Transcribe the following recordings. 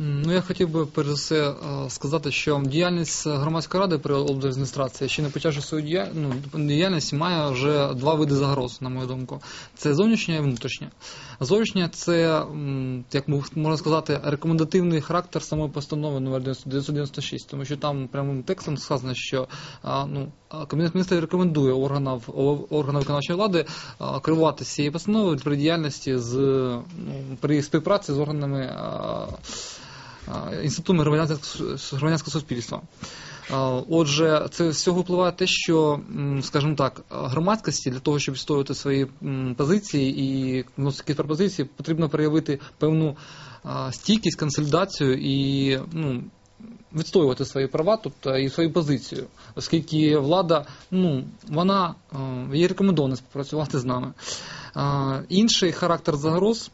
Ну, я хотів би перш за все е, сказати, що діяльність громадської ради при облдержадміністрації, ще не почавши свою дія- ну, діяльність, має вже два види загроз, на мою думку. Це зовнішня і внутрішня. Зовнішня це, як можна сказати, рекомендативний характер самої постанови номер 996, тому що там прямим текстом сказано, що ну, Кабінет міністрів рекомендує органам, органам виконавчої влади а, керуватися цією постановою при діяльності з ну, при співпраці з органами інститутами громадянського, суспільства. Отже, це з цього впливає те, що, скажімо так, громадськості для того, щоб відстоювати свої позиції і вносити пропозиції, потрібно проявити певну стійкість, консолідацію і ну, відстоювати свої права, тобто і свою позицію, оскільки влада, ну, вона е, є рекомендована співпрацювати з нами. Е, Інший характер загроз.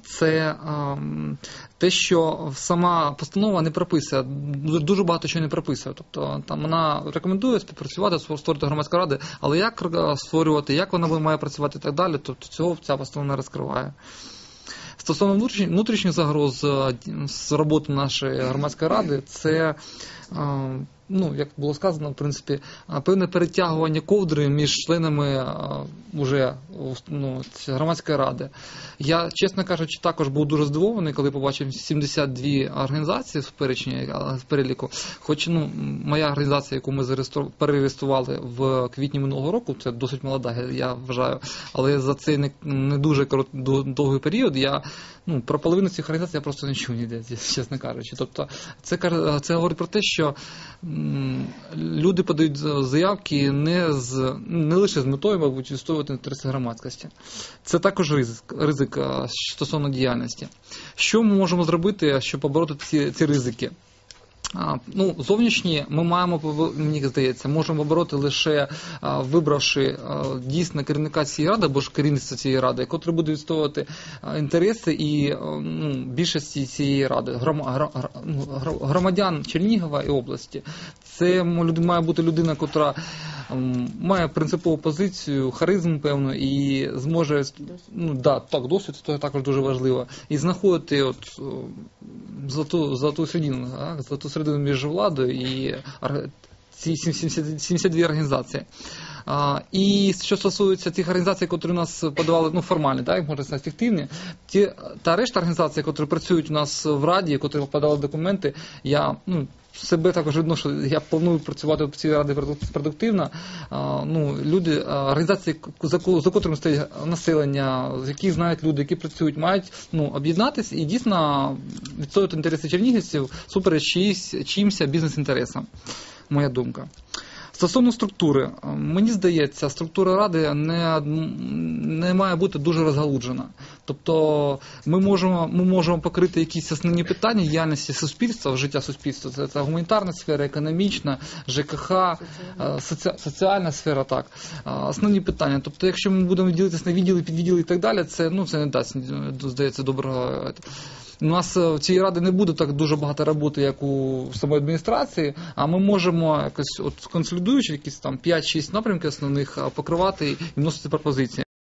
Це ем, те, що сама постанова не прописує, дуже- багато чого не прописує. Тобто там вона рекомендує співпрацювати, створити громадську раду, але як е, створювати, як вона має працювати і так далі, тобто цього ця постанова не розкриває. Стосовно внутрішніх, загроз е, з роботи нашої громадської ради, це, ну, як було сказано, в принципі, певне перетягування ковдри між членами уже ну, громадської ради. Я, чесно кажучи, також був дуже здивований, коли побачив 72 організації в перечні в переліку. Хоч ну, моя організація, яку ми перереєстрували в квітні минулого року, це досить молода, я- вважаю. Але за цей не, не дуже корот, довгий період я ну, про половину цих організацій я просто не чув ніде, чесно кажучи. Тобто, це, це говорить про те, що м, люди подають заявки не, з, не лише з метою, мабуть, відстоювати інтереси громадськості. Це також ризик, ризик стосовно діяльності. Що ми можемо зробити, щоб побороти ці, ці ризики? Ну, зовнішні ми маємо, мені здається, можемо побороти лише вибравши дійсно керівника цієї ради або ж керівництва цієї ради, котрий буде відстоювати інтереси і ну, більшості цієї ради, ну, громадян Чернігова і області. Це має бути людина, котра має принципову позицію, харизму певну і зможе ну да, так, досвід це також дуже важливо. І знаходити от золоту, золоту середину, а, золоту середину між владою і ці 72 організації. А, і що стосується тих організацій, які у нас подавали ну, формальні, так, можна сказати, фіктивні, ті, та решта організацій, які працюють у нас в Раді, які подали документи, я ну, себе також відношу, я планую працювати в цій раді продук- продуктивно. Ну, люди, організації, за, котрим стоїть населення, яких знають люди, які працюють, мають ну, об'єднатися і дійсно відстоювати інтереси чернігівців супереч чимся бізнес-інтересам. Моя думка. Стосовно структури, е, мені здається, структура ради не, не має бути дуже розгалуджена. Тобто ми можемо, ми можемо покрити якісь основні питання діяльності суспільства, життя суспільства. Це, це гуманітарна сфера, економічна, ЖКХ, е, соці, соціальна сфера, так. Е, Основні питання. Тобто, якщо ми будемо ділитися на відділи, підвідділи і так далі, це, ну, це не дасть, здається, доброго. У нас е, в цій раді не буде так дуже багато роботи, як у самої адміністрації, а ми можемо якось, от консолідуючи якісь там 5-6 напрямків основних, покривати і вносити пропозиції.